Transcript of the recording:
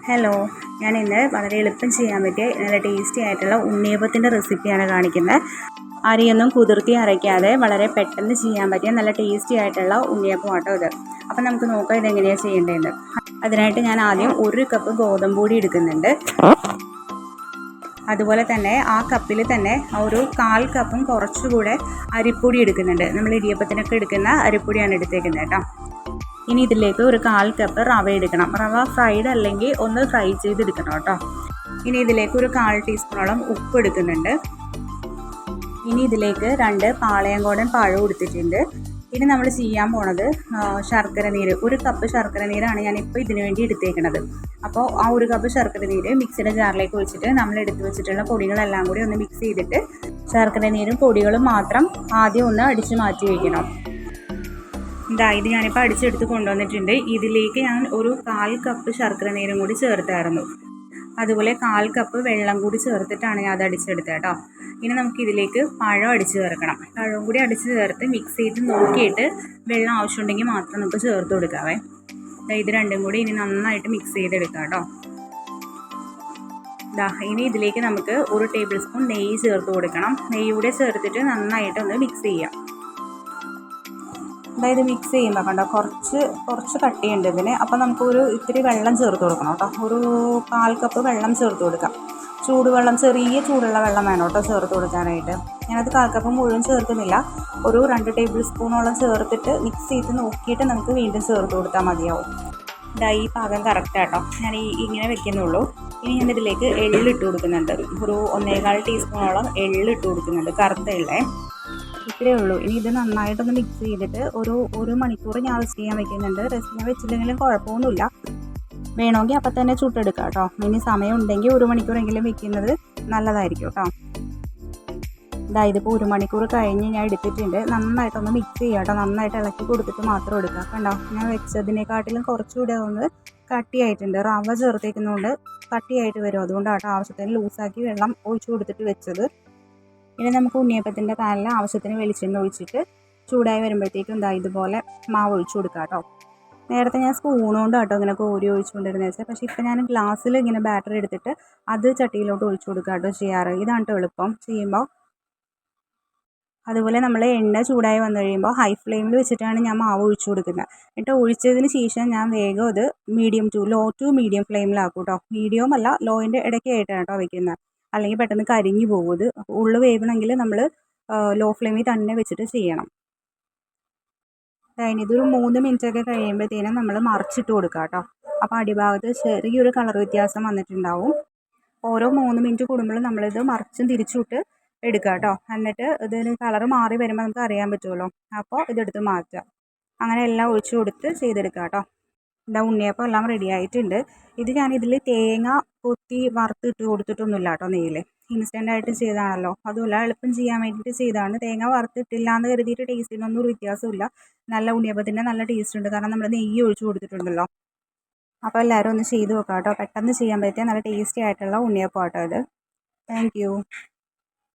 Hello ഞാൻ ഇന്ന് വളരെ എളുപ്പം ചെയ്യാൻ പറ്റിയ നല്ല ടേസ്റ്റി ആയിട്ടുള്ള ഉണ്ണിയപ്പത്തിന്റെ റെസിപ്പിയാണ് കാണിക്കുന്നത്. അരിയൊന്നും കുതിർത്തി അരയ്ക്കാതെ വളരെ പെട്ടെന്ന് ചെയ്യാൻ പറ്റിയ നല്ല ടേസ്റ്റി ആയിട്ടുള്ള ഉണ്ണിയപ്പം ആട്ടോ ഇത്. അപ്പം നമുക്ക് നോക്കാം ഇതെങ്ങനെയാണ് ചെയ്യേണ്ടതെന്ന്. അതിനായിട്ട് ഞാൻ ആദ്യം ഒരു കപ്പ് ഗോതമ്പ് പൊടി എടുക്കുന്നുണ്ട്. അതുപോലെ തന്നെ ആ കപ്പിൽ തന്നെ ഒരു കാൽ കപ്പും കുറച്ചുകൂടെ അരിപ്പൊടി എടുക്കുന്നുണ്ട്. നമ്മൾ ഇടിയപ്പത്തിനൊക്കെ എടുക്കുന്ന അരിപ്പൊടിയാണ് എടുത്തേക്കുന്നത് കേട്ടോ. ഇനി ഇതിലേക്ക് ഒരു കാൽ കപ്പ് റവ എടുക്കണം. റവ ഫ്രൈഡ് അല്ലെങ്കിൽ ഒന്ന് ഫ്രൈ ചെയ്തെടുക്കണം കേട്ടോ. ഇനി ഇതിലേക്ക് ഒരു കാൽ ടീസ്പൂണോളം ഉപ്പ് എടുക്കുന്നുണ്ട്. ഇനി ഇതിലേക്ക് രണ്ട് പാളയംകോടൻ പഴം എടുത്തിട്ടുണ്ട് ഇനി നമ്മൾ ചെയ്യാൻ പോണത് ശർക്കര നീര് ഒരു കപ്പ് ശർക്കര നീരാണ് ഞാനിപ്പോൾ ഇതിനു വേണ്ടി എടുത്തേക്കുന്നത് അപ്പോൾ ആ ഒരു കപ്പ് ശർക്കര നീര് മിക്സിയുടെ ജാറിലേക്ക് ഒഴിച്ചിട്ട് നമ്മൾ എടുത്തു വെച്ചിട്ടുള്ള പൊടികളെല്ലാം കൂടി ഒന്ന് മിക്സ് ചെയ്തിട്ട് ശർക്കര നീരും പൊടികളും മാത്രം ആദ്യം ഒന്ന് അടിച്ച് മാറ്റി വയ്ക്കണം ഇതാ ഇത് ഞാനിപ്പോൾ അടിച്ചെടുത്ത് കൊണ്ടുവന്നിട്ടുണ്ട്. ഇതിലേക്ക് ഞാൻ ഒരു കാൽ കപ്പ് ശർക്കര നീരും കൂടി ചേർത്തായിരുന്നു. അതുപോലെ കാൽ കപ്പ് വെള്ളം കൂടി ചേർത്തിട്ടാണ് ഞാൻ അത് അടിച്ചെടുത്തത് കേട്ടോ. ഇനി നമുക്ക് ഇതിലേക്ക് പഴം അടിച്ച് ചേർക്കണം. പഴവും കൂടി അടിച്ച് ചേർത്ത് മിക്സ് ചെയ്ത് നോക്കിയിട്ട് വെള്ളം ആവശ്യമുണ്ടെങ്കിൽ മാത്രം നമുക്ക് ചേർത്ത് കൊടുക്കാവേ. ഇത് രണ്ടും കൂടി ഇനി നന്നായിട്ട് മിക്സ് ചെയ്തെടുക്കാം കേട്ടോ. ദാ ഇനി ഇതിലേക്ക് നമുക്ക് ഒരു ടേബിൾ സ്പൂൺ നെയ്യ് ചേർത്ത് കൊടുക്കണം. നെയ്യ് കൂടെ ചേർത്തിട്ട് നന്നായിട്ടൊന്ന് മിക്സ് ചെയ്യാം. അതായത് മിക്സ് ചെയ്യുമ്പോൾ കണ്ടോ? കുറച്ച് കുറച്ച് കട്ടിയുണ്ട് ഇതിന്. അപ്പോൾ നമുക്കൊരു ഇത്തിരി വെള്ളം ചേർത്ത് കൊടുക്കണം കേട്ടോ. ഒരു കാൽ കപ്പ് വെള്ളം ചേർത്ത് കൊടുക്കാം. ചൂടുവെള്ളം ചെറിയ ചൂടുള്ള വെള്ളം വേണം കേട്ടോ ചേർത്ത് കൊടുക്കാനായിട്ട്. ഞാനത് കാൽ കപ്പ് മുഴുവൻ ചേർക്കുന്നില്ല. ഒരു രണ്ട് ടേബിൾ സ്പൂണോളം ചേർത്തിട്ട് മിക്സ് ചെയ്ത് നോക്കിയിട്ട് നമുക്ക് വീണ്ടും ചേർത്ത് കൊടുത്താൽ മതിയാവും. ഇതാ ഈ പാകം കറക്റ്റ് ആട്ടോ. ഞാൻ ഈ ഇങ്ങനെ വെക്കുന്നുള്ളൂ. ഇനി ഞാൻ ഇതിലേക്ക് എള്ളിട്ട് കൊടുക്കുന്നുണ്ട്. ഒരു ഒന്നേകാൽ ടീസ്പൂണോളം എള്ളിട്ട് കൊടുക്കുന്നുണ്ട് കറുത്ത എള്ളേ. ഇത്രയേ ഉള്ളൂ. ഇനി ഇത് നന്നായിട്ടൊന്ന് മിക്സ് ചെയ്തിട്ട് ഒരു ഒരു മണിക്കൂർ ഞാൻ റെസ്റ്റ് ചെയ്യാൻ വെക്കുന്നുണ്ട്. റെസ്റ്റ് ചെയ്യാൻ വെച്ചില്ലെങ്കിലും കുഴപ്പമൊന്നുമില്ല. വേണമെങ്കിൽ അപ്പം തന്നെ ചുട്ടെടുക്കാം കേട്ടോ. ഇനി സമയം ഉണ്ടെങ്കിൽ ഒരു മണിക്കൂറെങ്കിലും വെക്കുന്നത് നല്ലതായിരിക്കും കേട്ടോ. ഇതാ ഇതിപ്പോൾ ഒരു മണിക്കൂർ കഴിഞ്ഞ് ഞാൻ എടുത്തിട്ടുണ്ട്. നന്നായിട്ടൊന്ന് മിക്സ് ചെയ്യാം കേട്ടോ. നന്നായിട്ട് ഇളക്കി കൊടുത്തിട്ട് മാത്രം എടുക്കുക കണ്ടോ? ഞാൻ വെച്ചതിനെക്കാട്ടിലും കുറച്ചുകൂടെ ഒന്ന് കട്ടിയായിട്ടുണ്ട്. റവ ചേർത്തേക്കുന്നതുകൊണ്ട് കട്ടിയായിട്ട് വരും. അതുകൊണ്ടാണ് കേട്ടോ ആവശ്യത്തിന് ലൂസാക്കി വെള്ളം ഒഴിച്ചു കൊടുത്തിട്ട് വെച്ചത്. ഇനി നമുക്ക് ഉണ്ണിയപ്പത്തിന്റെ പാനിൽ ആവശ്യത്തിന് വെളിച്ചെണ്ണ ഒഴിച്ചിട്ട് ചൂടായി വരുമ്പോഴത്തേക്കും ഇതാ ഇതുപോലെ മാവ് ഒഴിച്ചു കൊടുക്കാം കേട്ടോ. നേരത്തെ ഞാൻ സ്പൂൺ കൊണ്ട് കേട്ടോ ഇങ്ങനെ കോരി ഒഴിച്ചുകൊണ്ടിരുന്നത് വെച്ചാൽ പക്ഷേ ഇപ്പം ഞാൻ ഗ്ലാസ്സിൽ ഇങ്ങനെ ബാറ്ററി എടുത്തിട്ട് അത് ചട്ടിയിലോട്ട് ഒഴിച്ചു കൊടുക്കുക കേട്ടോ ചെയ്യാറ്. ഇതാണ് കേട്ടോ എളുപ്പം ചെയ്യുമ്പോൾ. അതുപോലെ നമ്മൾ എണ്ണ ചൂടായി വന്നു കഴിയുമ്പോൾ ഹൈ ഫ്ലെയിമിൽ വെച്ചിട്ടാണ് ഞാൻ മാവ് ഒഴിച്ചു കൊടുക്കുന്നത്. എന്നിട്ട് ഒഴിച്ചതിന് ശേഷം ഞാൻ വേഗം അത് medium to low to medium ഫ്ലെയിമിലാക്കും കേട്ടോ. മീഡിയം അല്ല ലോയിന്റെ ഇടയ്ക്കായിട്ടാണ് കേട്ടോ വയ്ക്കുന്നത്. അല്ലെങ്കിൽ പെട്ടെന്ന് കരിഞ്ഞു പോകും ഉള്ളു വേവണമെങ്കിൽ നമ്മൾ ലോ ഫ്ലെയിമിൽ തന്നെ വെച്ചിട്ട് ചെയ്യണം. ഇതൊരു മൂന്ന് മിനിറ്റ് ഒക്കെ കഴിയുമ്പോഴത്തേനും നമ്മൾ മറിച്ചിട്ട് കൊടുക്കുക കേട്ടോ. അപ്പോൾ അടിഭാഗത്ത് ചെറിയൊരു കളർ വ്യത്യാസം വന്നിട്ടുണ്ടാവും. ഓരോ മൂന്ന് മിനിറ്റ് കൂടുമ്പോഴും നമ്മളിത് മറിച്ചും തിരിച്ചുവിട്ട് എടുക്കുക കേട്ടോ. എന്നിട്ട് ഇതിന് കളർ മാറി വരുമ്പോൾ നമുക്ക് അറിയാൻ പറ്റുമല്ലോ. അപ്പോൾ ഇതെടുത്ത് മാറ്റുക. അങ്ങനെ എല്ലാം ഒഴിച്ചു കൊടുത്ത് ചെയ്തെടുക്കുക കേട്ടോ. ഇതാ ഉണ്ണിയപ്പം എല്ലാം റെഡി ആയിട്ടുണ്ട്. ഇത് ഞാൻ ഇതിൽ തേങ്ങ കൊത്തി വറുത്തിട്ട് കൊടുത്തിട്ടൊന്നുമില്ല കേട്ടോ നെയ്യിൽ ഇൻസ്റ്റന്റായിട്ട് ചെയ്താണല്ലോ അതുമല്ല എളുപ്പം ചെയ്യാൻ വേണ്ടിയിട്ട് ചെയ്തതാണ്. തേങ്ങ വറുത്തിട്ടില്ല എന്ന് കരുതിയിട്ട് ടേസ്റ്റിനൊന്നും ഒരു വ്യത്യാസമില്ല നല്ല ഉണ്ണിയപ്പത്തിന്റെ നല്ല ടേസ്റ്റ് ഉണ്ട്. കാരണം നമ്മൾ നെയ്യ് ഒഴിച്ചു കൊടുത്തിട്ടുണ്ടല്ലോ. അപ്പോൾ എല്ലാവരും ഒന്ന് ചെയ്ത് നോക്കാം കേട്ടോ. പെട്ടെന്ന് ചെയ്യാൻ പറ്റിയ നല്ല ടേസ്റ്റി ആയിട്ടുള്ള ഉണ്ണിയപ്പം കേട്ടോ ഇത് താങ്ക്